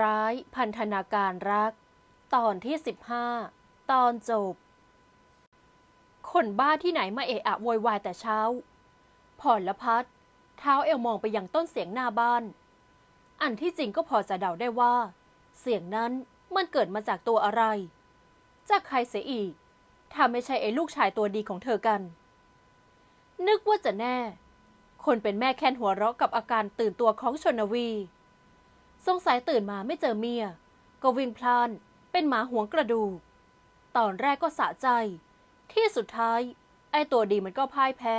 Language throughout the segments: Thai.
ร้ายพันธนาการรัก ตอนที่ 15 ตอนจบ คนบ้าที่ไหนมาเอะอะโวยวายแต่เช้าผ่อนละพัดเท้าเอวมองไปยังต้นเสียงหน้าบ้าน อันที่จริงก็พอจะเดาได้ว่า เสียงนั้นมันเกิดมาจากตัวอะไร จากใครเสียอีก ถ้าไม่ใช่ไอ้ลูกชายตัวดีของเธอกัน นึกว่าจะแน่ คนเป็นแม่แค้นหัวเราะกับอาการตื่นตัวของชนวี สงสัยตื่นมาไม่เจอเมีย ก็วิ่งพลาน เป็นหมาหวงกระดูก ตอนแรกก็สะใจ ที่สุดท้าย ไอ้ตัวดีมันก็พ่ายแพ้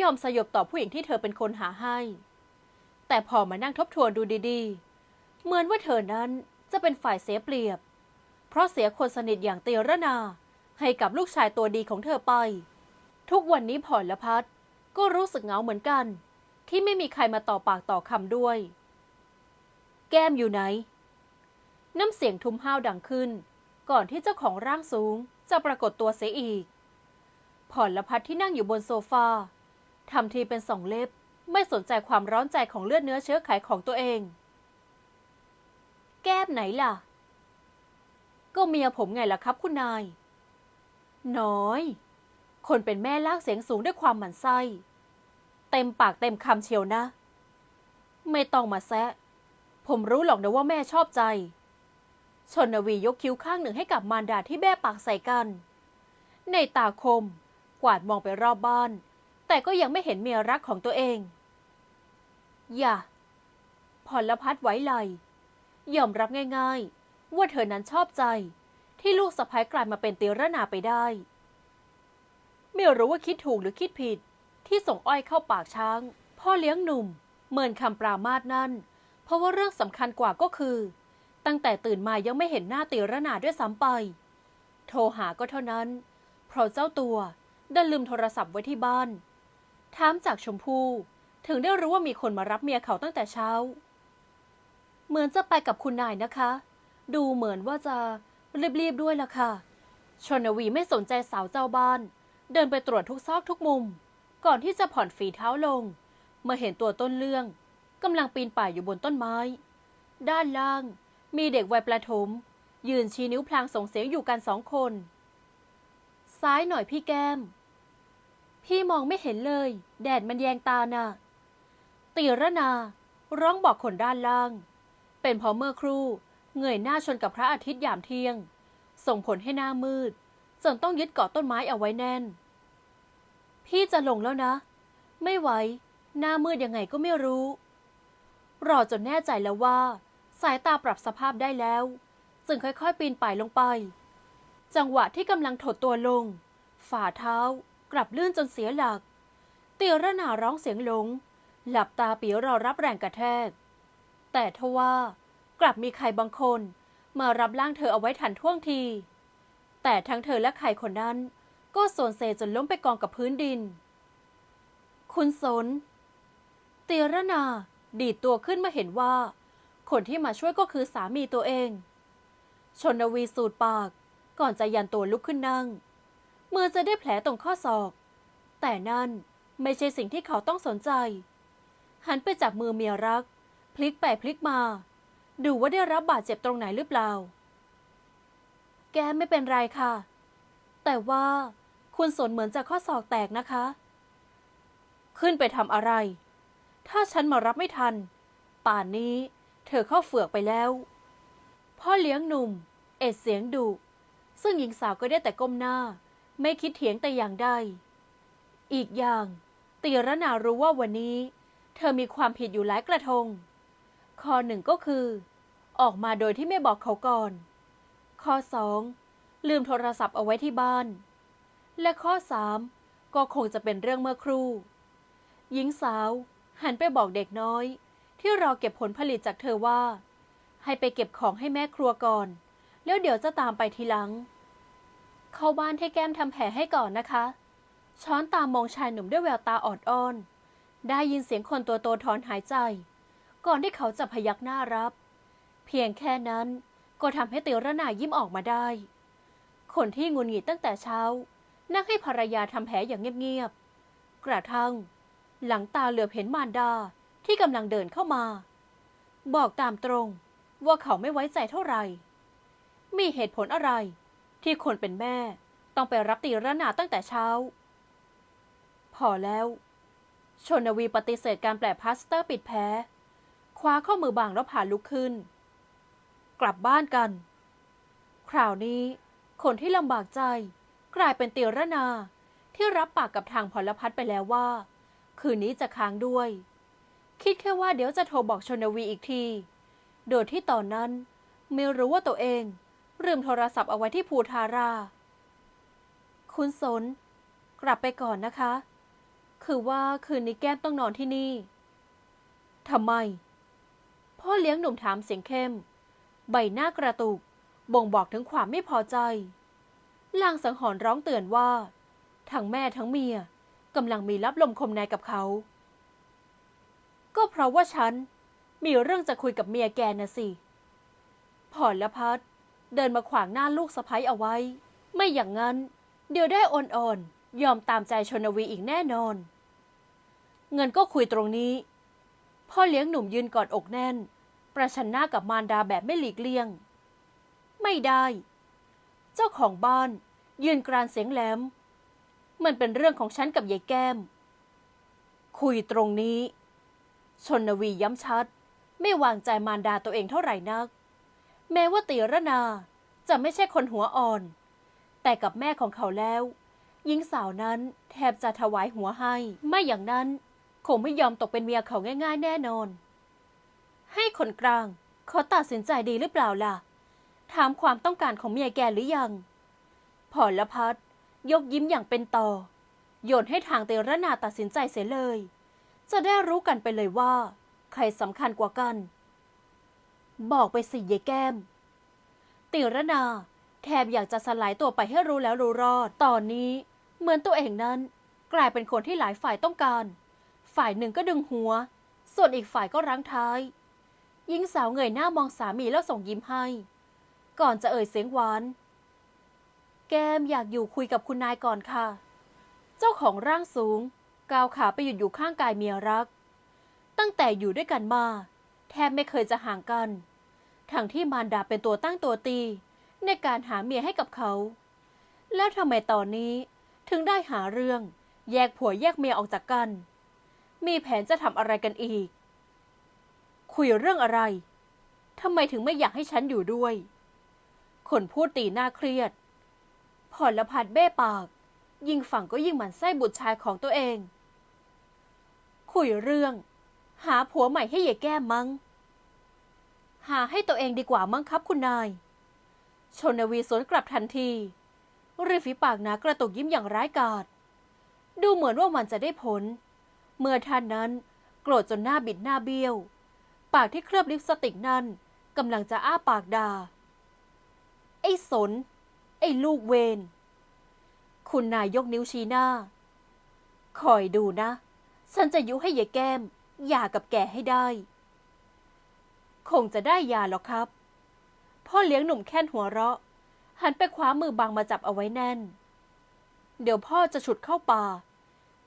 ยอมสยบต่อผู้หญิงที่เธอเป็นคนหาให้ แต่พอมานั่งทบทวนดูดีๆ เหมือนว่าเธอนั้นจะเป็นฝ่ายเสียเปรียบ เพราะเสียคนสนิทอย่างเตียระนา ให้กับลูกชายตัวดีของเธอไป ทุกวันนี้ผ่อนละพัดก็รู้สึกเหงาเหมือนกัน ที่ไม่มีใครมาต่อปากต่อคำด้วย แก้มอยู่ไหน น้ำเสียงทุ้มห้าวดังขึ้น ก่อนที่เจ้าของร่างสูงจะปรากฏตัวเสียอีกผ่อนละพัดที่นั่งอยู่บนโซฟาทำทีเป็นสองเล็บ ไม่สนใจความร้อนใจของเลือดเนื้อเชื้อไขของตัวเอง แก้มไหนล่ะ ก็เมียผมไงล่ะครับคุณนาย น้อย คนเป็นแม่ลากเสียงสูงด้วยความหมั่นไส้ เต็มปากเต็มคำเชียวนะ ไม่ต้องมาแซะ ผมรู้หรอกนะว่าแม่ชอบใจ ชนวียกคิ้วข้างหนึ่งให้กับมารดาที่แบ้ปากใส่กัน ในตาคม กวาดมองไปรอบบ้าน แต่ก็ยังไม่เห็นเมียรักของตัวเอง อย่าพรพัดไว้ไหลยอมรับง่ายๆ ว่าเธอนั้นชอบใจ ที่ลูกสะพ้ายกลายมาเป็นเตียรนาไปได้ ไม่รู้ว่าคิดถูกหรือคิดผิด ที่ส่งอ้อยเข้าปากช้าง พ่อเลี้ยงหนุ่ม เมินคำปรามาสนั่น เพราะว่าเรื่องสำคัญกว่าก็คือ ตั้งแต่ตื่นมายังไม่เห็นหน้าตีระนาด้วยซ้ำไป โทรหาก็เท่านั้น เพราะเจ้าตัวดันลืมโทรศัพท์ไว้ที่บ้านถามจากชมพู่ถึงได้รู้ว่ามีคนมารับเมียเขาตั้งแต่เช้า เหมือนจะไปกับคุณนายนะคะ ดูเหมือนว่าจะรีบๆด้วยล่ะค่ะ ชนวีไม่สนใจสาวเจ้าบ้าน เดินไปตรวจทุกซอกทุกมุม ก่อนที่จะผ่อนฝีเท้าลง เมื่อเห็นตัวต้นเรื่อง กำลังปีนป่ายอยู่บนต้นไม้ ด้านล่าง มีเด็กวัยประถม ยืนชี้นิ้วพลางส่งเสียงอยู่กันสองคน ซ้ายหน่อยพี่แก้ม พี่มองไม่เห็นเลย แดดมันแยงตาน่ะตีระนา ร้องบอกคนด้านล่าง เป็นเพราะเมื่อครู่เงยหน้าชนกับพระอาทิตย์ยามเที่ยง ส่งผลให้หน้ามืดจนต้องยึดเกาะต้นไม้เอาไว้แน่น พี่จะลงแล้วนะ ไม่ไหว หน้ามืดยังไงก็ไม่รู้ รอจนแน่ใจแล้วว่า สายตาปรับสภาพได้แล้ว จึงค่อยๆ ปีนป่ายลงไป จังหวะที่กำลังถดตัวลง ฝ่าเท้ากลับลื่นจนเสียหลัก เตียระนาร้องเสียงหลง หลับตาปีรอรับแรงกระแทก แต่ทว่ากลับมีใครบางคนมารับร่างเธอเอาไว้ทันท่วงที แต่ทั้งเธอและใครคนนั้น ก็ส่วนเซจนล้มไปกองกับพื้นดิน คุณสนเตียระนา ดีดตัวขึ้นมาเห็นว่า คนที่มาช่วยก็คือสามีตัวเอง ชนวีสูดปาก ก่อนจะยันตัวลุกขึ้นนั่ง มือจะได้แผลตรงข้อศอก แต่นั่นไม่ใช่สิ่งที่เขาต้องสนใจ หันไปจับมือเมียรัก พลิกไปพลิกมา ดูว่าได้รับบาดเจ็บตรงไหนหรือเปล่า แกไม่เป็นไรค่ะ แต่ว่าคุณสนเหมือนจะข้อศอกแตกนะคะ ขึ้นไปทำอะไร ถ้าฉันมารับไม่ทัน ป่านนี้เธอเข้าเฟือกไปแล้ว พ่อเลี้ยงหนุ่ม เอ็ดเสียงดุซึ่งหญิงสาวก็ได้แต่ก้มหน้า ไม่คิดเถียงแต่อย่างใด อีกอย่างตีระนารู้ว่าวันนี้ เธอมีความผิดอยู่หลายกระทง ข้อหนึ่งก็คือ ออกมาโดยที่ไม่บอกเขาก่อน ข้อสองลืมโทรศัพท์เอาไว้ที่บ้าน และข้อสามก็คงจะเป็นเรื่องเมื่อครู่ หญิงสาว หันไปบอกเด็กน้อย ที่รอเก็บผลผลิตจากเธอว่า ให้ไปเก็บของให้แม่ครัวก่อน แล้วเดี๋ยวจะตามไปทีหลัง เข้าบ้านให้แก้มทำแผลให้ก่อนนะคะ ช้อนตามมองชายหนุ่มด้วยแววตาออดอ้อน ได้ยินเสียงคนตัวโตถอนหายใจ ก่อนที่เขาจะพยักหน้ารับ เพียงแค่นั้นก็ทำให้เตียวระนายิ้มออกมาได้ คนที่งุนหงิดตั้งแต่เช้า นั่งให้ภรรยาทำแผลอย่างเงียบๆ กระทั่ง หลังตาเหลือบเห็นมารดาที่กำลังเดินเข้ามา บอกตามตรงว่าเขาไม่ไว้ใจเท่าไหร่ มีเหตุผลอะไร ที่คนเป็นแม่ต้องไปรับตีระนาตั้งแต่เช้า พอแล้ว ชนวีปฏิเสธการแปลพลาสเตอร์ปิดแผลคว้าข้อมือบางแล้วผ่านลุกขึ้น กลับบ้านกัน คราวนี้คนที่ลำบากใจกลายเป็นตีระนาที่รับปากกับทางพลพัฒไปแล้วว่า คืนนี้จะค้างด้วย คิดแค่ว่าเดี๋ยวจะโทรบอกชนวีอีกที โดยที่ตอนนั้นไม่รู้ว่าตัวเองลืมโทรศัพท์เอาไว้ที่ภูทารา คุณสน กลับไปก่อนนะคะ คือว่าคืนนี้แก้มต้องนอนที่นี่ทำไม พ่อเลี้ยงหนุ่มถามเสียงเข้ม ใบหน้ากระตุก บ่งบอกถึงความไม่พอใจลางสังหรณ์ร้องเตือนว่า ทั้งแม่ทั้งเมีย กำลังมีรับลมคมในกับเขา ก็เพราะว่าฉัน มีเรื่องจะคุยกับเมียแกนะสิพรและพัดเดินมาขวางหน้าลูกสะพ้ยเอาไว้ ไม่อย่างนั้น เดี๋ยวได้อ่อนๆยอมตามใจชนวีอีกแน่นอน เงินก็คุยตรงนี้ พ่อเลี้ยงหนุ่มยืนกอดอกแน่น ประชันหน้ากับมารดาแบบไม่หลีกเลี่ยง ไม่ได้ เจ้าของบ้านยืนกรานเสียงแหลม มันเป็นเรื่องของฉันกับยายแก้ม คุยตรงนี้ ชนวีย้ำชัด ไม่วางใจมารดาตัวเองเท่าไหร่นัก แม้ว่าตีระนาจะไม่ใช่คนหัวอ่อน แต่กับแม่ของเขาแล้วหญิงสาวนั้นแทบจะถวายหัวให้ ไม่อย่างนั้น คงไม่ยอมตกเป็นเมียเขาง่าย ๆ แน่นอน ให้คนกลางเขาตัดสินใจดีหรือเปล่าล่ะ ถามความต้องการของเมียแกหรือยังพรละพัด ยกยิ้มอย่างเป็นต่อ โยนให้ทางเตระนาตัดสินใจเสียเลย จะได้รู้กันไปเลยว่า ใครสำคัญกว่ากัน บอกไปสิยายแก้ม ติระนาแทบอยากจะสลายตัวไปให้รู้แล้วรู้รอด ตอนนี้เหมือนตัวเองนั้น กลายเป็นคนที่หลายฝ่ายต้องการ ฝ่ายหนึ่งก็ดึงหัว ส่วนอีกฝ่ายก็รั้งท้าย หญิงสาวเงยหน้ามองสามีแล้วส่งยิ้มให้ ก่อนจะเอ่ยเสียงหวาน แก้มอยากอยู่คุยกับคุณนายก่อนค่ะ เจ้าของร่างสูงก้าวขาไปหยุดอยู่ข้างกายเมียรัก ตั้งแต่อยู่ด้วยกันมา แทบไม่เคยจะห่างกัน ทั้งที่มารดาเป็นตัวตั้งตัวตี ในการหาเมียให้กับเขา แล้วทำไมตอนนี้ถึงได้หาเรื่องแยกผัวแยกเมียออกจากกัน มีแผนจะทำอะไรกันอีก คุยเรื่องอะไรทำไมถึงไม่อยากให้ฉันอยู่ด้วย คนพูดตีหน้าเครียด ผ่อนละพัดเบ้ปาก ยิ่งฝั่งก็ยิ่งหมันไส้บุตรชายของตัวเอง คุยเรื่อง หาผัวใหม่ให้ยายแก้มมั้ง หาให้ตัวเองดีกว่ามั้งครับคุณนาย ชนวีสวนกลับทันทีริมฝีปากหนากระตุกยิ้มอย่างร้ายกาจดูเหมือนว่ามันจะได้ผล เมื่อท่านนั้นโกรธจนหน้าบิดหน้าเบี้ยว ปากที่เคลือบลิปสติกนั้นกำลังจะอ้าปากด่าไอ้สน ไอ้ลูกเวน คุณนายยกนิ้วชี้หน้า คอยดูนะ ฉันจะยุให้ยายแก้มหย่ากับแกให้ได้ คงจะได้ยาหรอกครับ พ่อเลี้ยงหนุ่มแค่นหัวเราะ หันไปคว้ามือบังมาจับเอาไว้แน่น เดี๋ยวพ่อจะฉุดเข้าป่า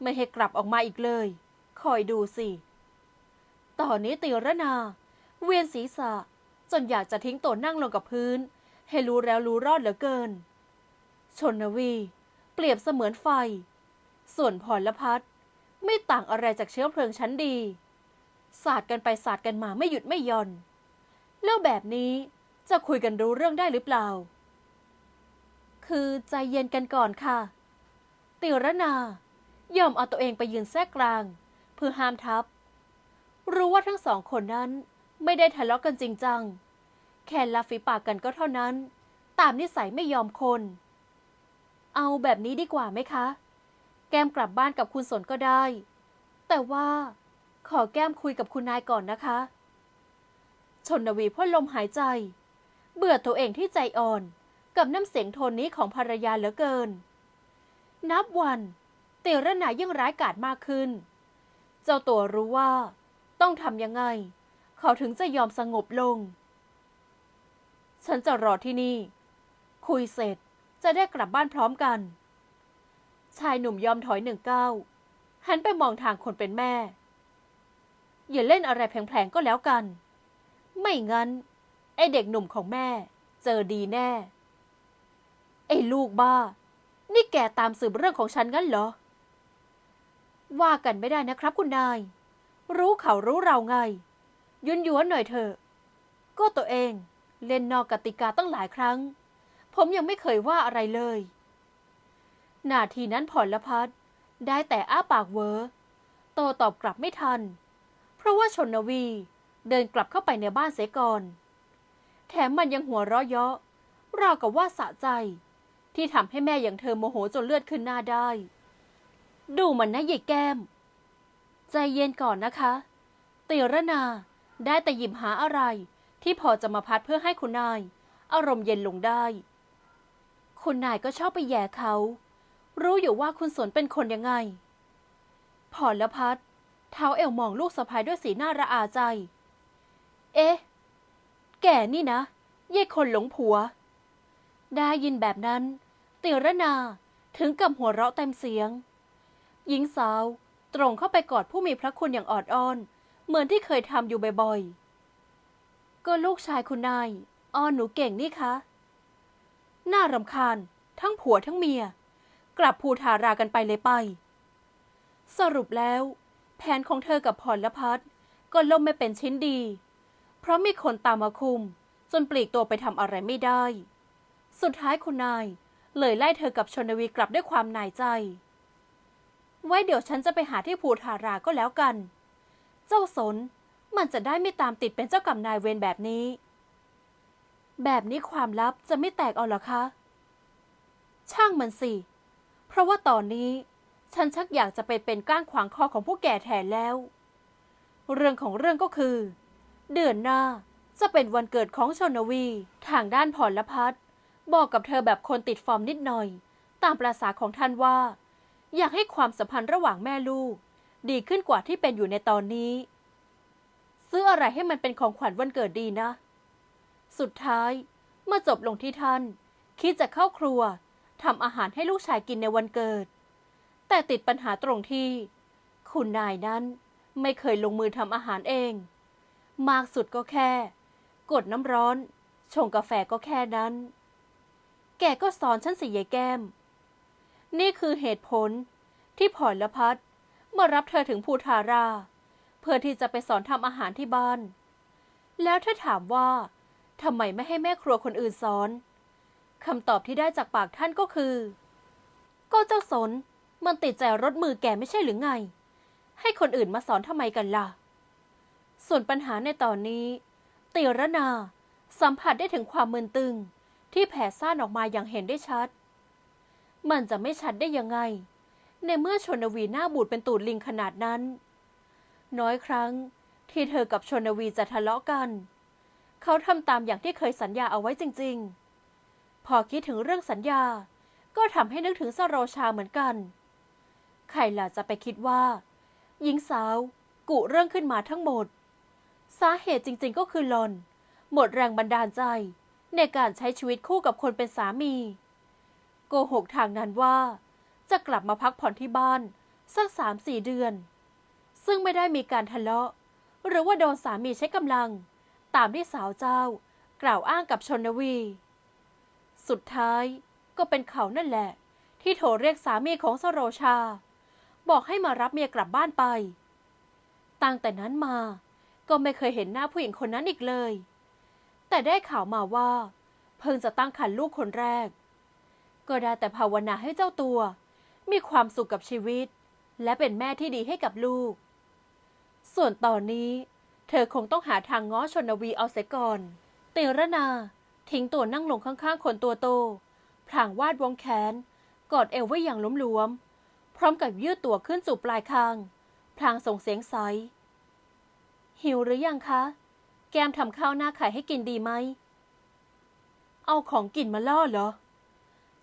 ไม่ให้กลับออกมาอีกเลย คอยดูสิ ตอนนี้ตีระนา เวียนศีรษะจนอยากจะทิ้งตัวนั่งลงกับพื้น ให้รู้แล้วรู้รอดเหลือเกิน ชนวี เปรียบเสมือนไฟ ส่วนพรละพัดไม่ต่างอะไรจากเชื้อเพลิงชั้นดี สาดกันไปสาดกันมาไม่หยุดไม่หย่อน แล้วแบบนี้จะคุยกันรู้เรื่องได้หรือเปล่า คือใจเย็นกันก่อนค่ะ ติรนายอมเอาตัวเองไปยืนแทรกกลาง เพื่อห้ามทับ รู้ว่าทั้งสองคนนั้นไม่ได้ทะเลาะกันจริงจัง แค่ลาฝีปากกันก็เท่านั้น ตามนิสัยไม่ยอมคน เอาแบบนี้ดีกว่าไหมคะ แก้มกลับบ้านกับคุณสนก็ได้ แต่ว่า ขอแก้มคุยกับคุณนายก่อนนะคะ ชนวีพ่นลมหายใจ เบื่อตัวเองที่ใจอ่อน กับน้ำเสียงโทนนี้ของภรรยาเหลือเกิน นับวันเตระนายิ่งร้ายกาจมากขึ้น เจ้าตัวรู้ว่า ต้องทำยังไง เขาถึงจะยอมสงบลง ฉันจะรอที่นี่ คุยเสร็จจะได้กลับบ้านพร้อมกัน ชายหนุ่มยอมถอยหนึ่งก้าวหันไปมองทางคนเป็นแม่ อย่าเล่นอะไรแผลงๆก็แล้วกัน ไม่งั้น ไอเด็กหนุ่มของแม่ เจอดีแน่ ไอลูกบ้า นี่แกตามสืบเรื่องของฉันงั้นเหรอ ว่ากันไม่ได้นะครับคุณนาย รู้เขารู้เราไง ยุนยวนหน่อยเถอะ ก็ตัวเอง เล่นนอกกติกาตั้งหลายครั้ง ผมยังไม่เคยว่าอะไรเลยนาทีนั้นผ่อนละพัดได้แต่อ้าปากเวอโตตอบกลับไม่ทัน เพราะว่าชนวีเดินกลับเข้าไปในบ้านเสียก่อน แถมมันยังหัวเราะเยาะราวกับว่าสะใจ ที่ทำให้แม่อย่างเธอโมโหจนเลือดขึ้นหน้าได้ ดูมันนะยายแก้ม ใจเย็นก่อนนะคะติรนาได้แต่หยิบหาอะไร ที่พอจะมาพัดเพื่อให้คุณนาย อารมณ์เย็นลงได้ คุณนายก็ชอบไปแย่เขา รู้อยู่ว่าคุณสนเป็นคนยังไงพรละพัดเท้าเอวมองลูกสะพายด้วยสีหน้าระอาใจ เอ๊ะ แก่นี่นะเย่คนหลงผัว ได้ยินแบบนั้นเตียระนาถึงกับหัวเราะเต็มเสียง หญิงสาวตรงเข้าไปกอดผู้มีพระคุณอย่างออดอ้อน เหมือนที่เคยทำอยู่บ่อยๆ ก็ลูกชายคุณนายอ้อนหนูเก่งนี่คะน่ารำคาญ ทั้งผัวทั้งเมีย กลับพูทารากันไปเลยไป สรุปแล้ว แผนของเธอกับพรละพัดก็ล่มไม่เป็นชิ้นดี เพราะมีคนตามมาคุม จนปลีกตัวไปทำอะไรไม่ได้ สุดท้ายคุณนาย เลยไล่เธอกับชนวีกลับด้วยความหน่ายใจ ไว้เดี๋ยวฉันจะไปหาที่ภูทาราก็แล้วกัน เจ้าสน มันจะได้ไม่ตามติดเป็นเจ้ากรรมนายเวรแบบนี้ แบบนี้ความลับจะไม่แตกเอาเหรอคะ ช่างมันสิ เพราะว่าตอนนี้ ฉันชักอยากจะไปเป็นก้างขวางคอของผู้แก่แทนแล้ว เรื่องของเรื่องก็คือ เดือนหน้าจะเป็นวันเกิดของชนวี ทางด้านพรละพัดบอกกับเธอแบบคนติดฟอร์มนิดหน่อย ตามประษาของท่านว่า อยากให้ความสัมพันธ์ระหว่างแม่ลูก ดีขึ้นกว่าที่เป็นอยู่ในตอนนี้ ซื้ออะไรให้มันเป็นของขวัญวันเกิดดีนะ สุดท้ายเมื่อจบลงที่ท่าน คิดจะเข้าครัวทำอาหารให้ลูกชายกินในวันเกิด แต่ติดปัญหาตรงที่ คุณนายนั้นไม่เคยลงมือทำอาหารเอง มากสุดก็แค่ กดน้ำร้อน ชงกาแฟก็แค่นั้น แกก็สอนฉันสิยายแก้ม นี่คือเหตุผลที่ผ่อนละพัดเมารับเธอถึงภูทารา เพื่อที่จะไปสอนทำอาหารที่บ้าน แล้วถ้าถามว่าทำไมไม่ให้แม่ครัวคนอื่นสอนคำตอบที่ได้จากปากท่านก็คือ ก็เจ้าสนมันติดใจรถมือแกไม่ใช่หรือไง ให้คนอื่นมาสอนทำไมกันล่ะ ส่วนปัญหาในตอนนี้ติรนาสัมผัสได้ถึงความมึนตึงที่แผ่ซ่านออกมาอย่างเห็นได้ชัด มันจะไม่ชัดได้ยังไง ในเมื่อชนวีหน้าบูดเป็นตูดลิงขนาดนั้น น้อยครั้ง ที่เธอกับชนวีจะทะเลาะกัน เขาทำตามอย่างที่เคยสัญญาเอาไว้จริง ๆ พอคิดถึงเรื่องสัญญา ก็ทำให้นึกถึงสโรชาเหมือนกัน ใครล่ะจะไปคิดว่าหญิงสาวกุเรื่องขึ้นมาทั้งหมด สาเหตุจริงๆก็คือหลอนหมดแรงบันดาลใจ ในการใช้ชีวิตคู่กับคนเป็นสามี โกหกทางนั้นว่า จะกลับมาพักผ่อนที่บ้าน สักสามสี่เดือน ซึ่งไม่ได้มีการทะเลาะ หรือว่าโดนสามีใช้กำลัง ตามที่สาวเจ้ากล่าวอ้างกับชนวี สุดท้ายก็เป็นเขานั่นแหละ ที่โทรเรียกสามีของสโรชา บอกให้มารับเมียกลับบ้านไป ตั้งแต่นั้นมาก็ไม่เคยเห็นหน้าผู้หญิงคนนั้นอีกเลย แต่ได้ข่าวมาว่า เพิ่งจะตั้งครรภ์ลูกคนแรก ก็ได้แต่ภาวนาให้เจ้าตัว มีความสุขกับชีวิต และเป็นแม่ที่ดีให้กับลูก ส่วนตอนนี้ เธอคงต้องหาทางง้อชนวีเอาเสียก่อนเตรนา ทิ้งตัวนั่งลงข้างๆ คนตัวโตพลางวาดวงแขน กอดเอวไว้อย่างล้มหลวมๆ พร้อมกับยืดตัวขึ้นสู่ปลายคาง พลางส่งเสียงใสหิวหรือยังคะ แก้มทำข้าวหน้าไข่ให้กินดีไหม เอาของกินมาล่อเหรอ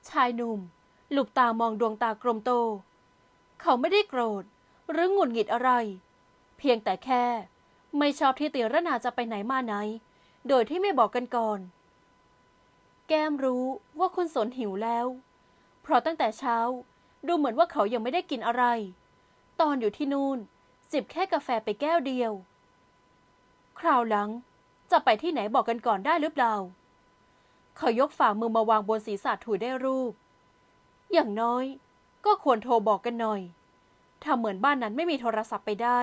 ชายหนุ่มลูกตามองดวงตากลมโต เขาไม่ได้โกรธ หรือหงุดหงิดอะไร เพียงแต่แค่ ไม่ชอบที่เตียรนาจะไปไหนมาไหน โดยที่ไม่บอกกันก่อน แก้มรู้ว่าคุณสนหิวแล้ว เพราะตั้งแต่เช้าดูเหมือนว่าเขายังไม่ได้กินอะไร ตอนอยู่ที่นู่นจิบแค่กาแฟไปแก้วเดียว คราวหลังจะไปที่ไหนบอกกันก่อนได้หรือเปล่า เขายกฝ่ามือมาวางบนศีรษะถุยได้รูป อย่างน้อยก็ควรโทรบอกกันหน่อย ถ้าเหมือนบ้านนั้นไม่มีโทรศัพท์ไปได้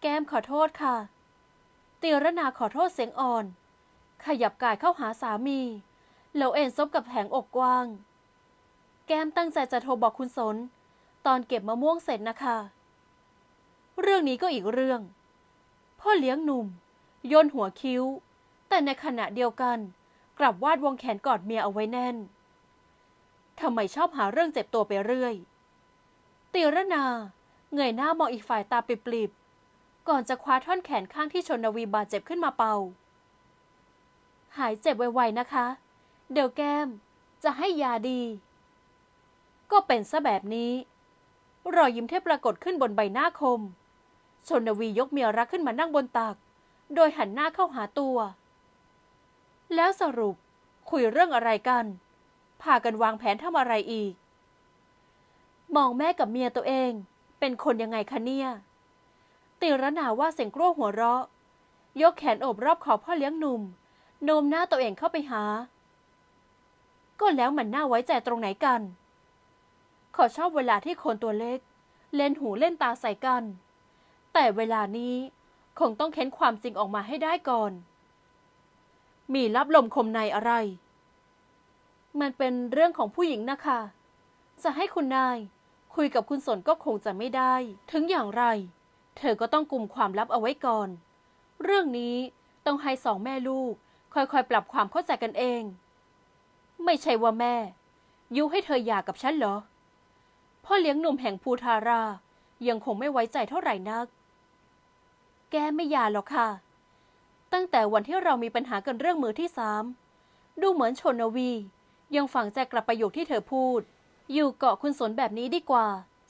แก้มขอโทษค่ะเตีรนาขอโทษเสียงอ่อน ขยับกายเข้าหาสามีแล้วเอ็นซบกับแผงอกกว้าง แก้มตั้งใจจะโทรบอกคุณสน ตอนเก็บมะม่วงเสร็จนะคะ เรื่องนี้ก็อีกเรื่อง พ่อเลี้ยงหนุ่มย่นหัวคิ้ว แต่ในขณะเดียวกัน กลับวาดวงแขนกอดเมียเอาไว้แน่นทำไมชอบหาเรื่องเจ็บตัวไปเรื่อย ตีรนาเงยหน้ามองอีกฝ่ายตาปริบ ก่อนจะคว้าท่อนแขนข้างที่ชนวีบาดเจ็บขึ้นมาเป่า หายเจ็บไวๆนะคะ เดี๋ยวแก้ม จะให้ยาดี ก็เป็นซะแบบนี้ รอยยิ้มเทพปรากฏขึ้นบนใบหน้าคม ชนวียกเมียรักขึ้นมานั่งบนตัก โดยหันหน้าเข้าหาตัว แล้วสรุปคุยเรื่องอะไรกัน พากันวางแผนทำอะไรอีก มองแม่กับเมียตัวเอง เป็นคนยังไงคะเนี่ย ติรนาว่าเสียงกลัวหัวเราะ ยกแขนโอบรอบขอพ่อเลี้ยงหนุ่มโน้มหน้าตัวเองเข้าไปหา ก็แล้วมันน่าไว้ใจตรงไหนกัน ขอชอบเวลาที่คนตัวเล็ก เล่นหูเล่นตาใส่กัน แต่เวลานี้คงต้องเค้นความจริงออกมาให้ได้ก่อน มีรับลมคมในอะไร มันเป็นเรื่องของผู้หญิงนะคะ จะให้คุณนายคุยกับคุณสนก็คงจะไม่ได้ ถึงอย่างไร เธอก็ต้องกลุ่มความลับเอาไว้ก่อน เรื่องนี้ต้องให้สองแม่ลูก ค่อยๆ ปรับความเข้าใจกันเอง ไม่ใช่ว่าแม่ ยุให้เธอหย่ากับฉันเหรอ พ่อเลี้ยงหนุ่มแห่งภูทารา ยังคงไม่ไว้ใจเท่าไหร่นัก แกไม่หย่าหรอกค่ะ ตั้งแต่วันที่เรามีปัญหากันเรื่องมือที่สาม ดูเหมือนชนวี ยังฝังใจกลับประโยคที่เธอพูด อยู่เกาะคุณสนแบบนี้ดีกว่า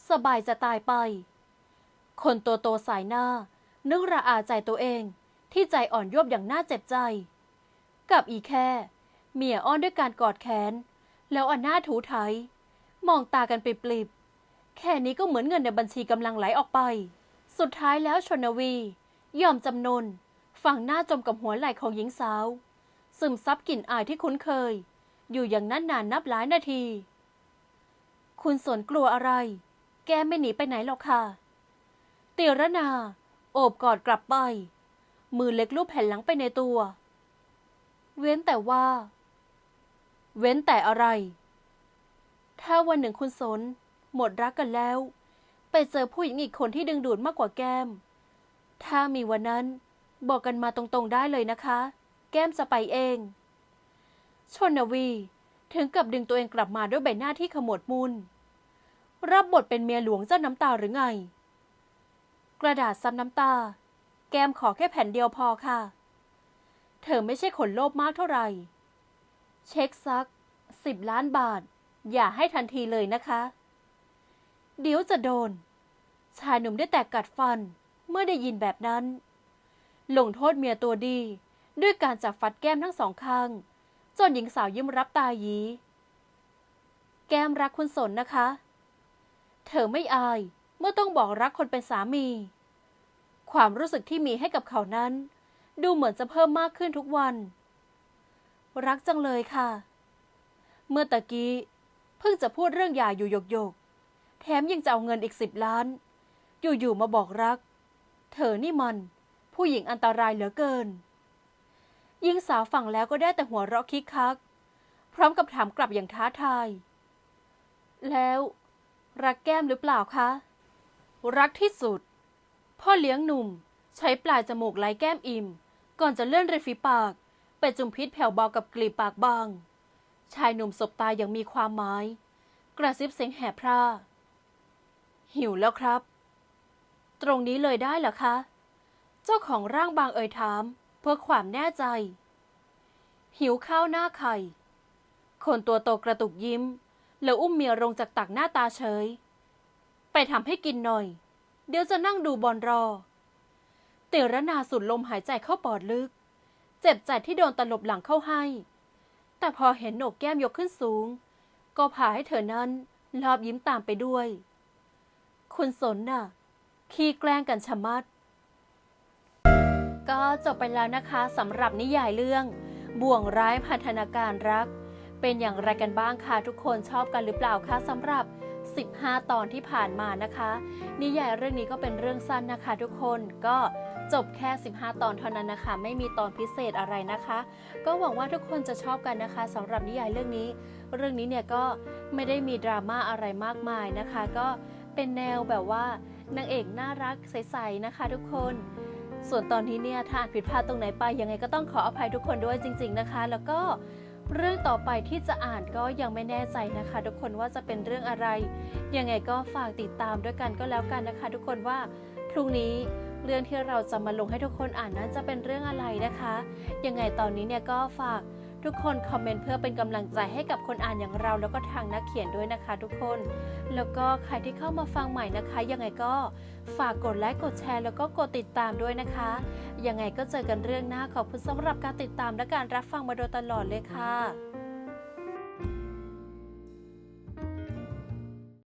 สบายจะตายไป คนโตโตสายหน้า นึกระอาใจตัวเองที่ใจอ่อนโยบอย่างน่าเจ็บใจ กับอีแค่ เมียอ้อนด้วยการกอดแขน แล้วอันหน้าถูไถมองตากันปริบๆ แค่นี้ก็เหมือนเงินในบัญชีกำลังไหลออกไป สุดท้ายแล้วชนวี ยอมจำนน ฝั่งหน้าจมกับหัวไหล่ของหญิงสาว ซึมซับกลิ่นอายที่คุ้นเคย อยู่อย่างนั้นนานนับหลายนาที คุณสนกลัวอะไร แกไม่หนีไปไหนหรอกค่ะ ตียรนา โอบกอดกลับไป มือเล็กลูบแผ่นหลังไปในตัว เว้นแต่ว่า เว้นแต่อะไร ถ้าวันหนึ่งคุณสน หมดรักกันแล้ว ไปเจอผู้หญิงอีกคนที่ดึงดูดมากกว่าแก้ม ถ้ามีวันนั้นบอกกันมาตรงๆได้เลยนะคะ แก้มจะไปเอง ชนวีถึงกับดึงตัวเองกลับมาด้วยใบหน้าที่ขมวดมุน รับบทเป็นเมียหลวงเจ้าน้ำตาหรือไง กระดาษซ้ำน้ำตา แก้มขอแค่แผ่นเดียวพอค่ะ เธอไม่ใช่คนโลภมากเท่าไหร่ เช็คซักสิบล้านบาท อย่าให้ทันทีเลยนะคะ เดี๋ยวจะโดน ชายหนุ่มได้แตกกัดฟันเมื่อได้ยินแบบนั้น ลงโทษเมียตัวดี ด้วยการจับฟัดแก้มทั้งสองข้าง จนหญิงสาวยิ้มรับตายี แก้มรักคุณสนนะคะ เธอไม่อาย เมื่อต้องบอกรักคนเป็นสามี ความรู้สึกที่มีให้กับเขานั้น ดูเหมือนจะเพิ่มมากขึ้นทุกวัน รักจังเลยค่ะ เมื่อตะกี้เพิ่งจะพูดเรื่องหย่าอยู่หยกหยกแถมยังจะเอาเงินอีกสิบล้าน อยู่ๆมาบอกรัก เธอนี่มัน ผู้หญิงอันตรายเหลือเกินยิงสาวฝั่งแล้วก็ได้แต่หัวเราะคิกคัก พร้อมกับถามกลับอย่างท้าทาย แล้ว รักแก้มหรือเปล่าคะ รักที่สุด พ่อเลี้ยงหนุ่ม ใช้ปลายจมูกไล่แก้มอิ่ม ก่อนจะเลื่อนริมฝีปาก ไปจุมพิษแผ่วเบากับกลีบปากบาง ชายหนุ่มสบตาอย่างมีความหมาย กระซิบเสียงแหบพร่า หิวแล้วครับ ตรงนี้เลยได้เหรอคะ เจ้าของร่างบางเอ่ยถาม เพื่อความแน่ใจ หิวข้าวหน้าไข่ คนตัวโตกระตุกยิ้ม แล้วอุ้มเมียลงจากตักหน้าตาเฉย ไปทำให้กินหน่อย เดี๋ยวจะนั่งดูบอลรอ เตรนาสุดลมหายใจเข้าปอดลึก เจ็บใจที่โดนตลบหลังเข้าให้ แต่พอเห็นโหนกแก้มยกขึ้นสูง ก็พาให้เธอนั้นรอบยิ้มตามไปด้วย คุณสนน่ะ ขี้แกล้งกันชะมัด ก็จบไปแล้วนะคะสำหรับนิยายเรื่อง บ่วงร้ายพันธนาการรัก เป็นอย่างไรกันบ้างคะทุกคนชอบกันหรือเปล่าคะสำหรับ 15 ตอนที่ผ่านมานะคะ นิยายเรื่องนี้ก็เป็นเรื่องสั้นนะคะทุกคนก็จบแค่ 15 ตอนเท่านั้นนะคะ ไม่มีตอนพิเศษอะไรนะคะ ก็หวังว่าทุกคนจะชอบกันนะคะสำหรับนิยายเรื่องนี้ เรื่องนี้เนี่ยก็ไม่ได้มีดราม่าอะไรมากมายนะคะ ก็เป็นแนวแบบว่านางเอกน่ารักใสๆนะคะ ทุกคน ส่วนตอนนี้เนี่ยถ้าอ่านผิดพลาดตรงไหนไปยังไงก็ต้องขออภัยทุกคนด้วยจริง ๆนะคะ แล้วก็ เรื่องต่อไปที่จะอ่านก็ยังไม่แน่ใจนะคะ ทุกคนว่าจะเป็นเรื่องอะไร ยังไงก็ฝากติดตามด้วยกันก็แล้วกันนะคะ ทุกคนว่าพรุ่งนี้เรื่องที่เราจะมาลงให้ทุกคนอ่านนั้นจะเป็นเรื่องอะไรนะคะ ยังไงตอนนี้เนี่ยก็ฝาก ทุกคนคอมเมนต์เพื่อเป็นกำลังใจให้กับคนอ่านอย่างเรา แล้วก็ทางนักเขียนด้วยนะคะทุกคน แล้วก็ใครที่เข้ามาฟังใหม่นะคะ ยังไงก็ฝากกดไลค์กดแชร์ แล้วก็กดติดตามด้วยนะคะ ยังไงก็เจอกันเรื่องหน้าขอบคุณสำหรับการติดตามและการรับฟังมาโดยตลอดเลยค่ะ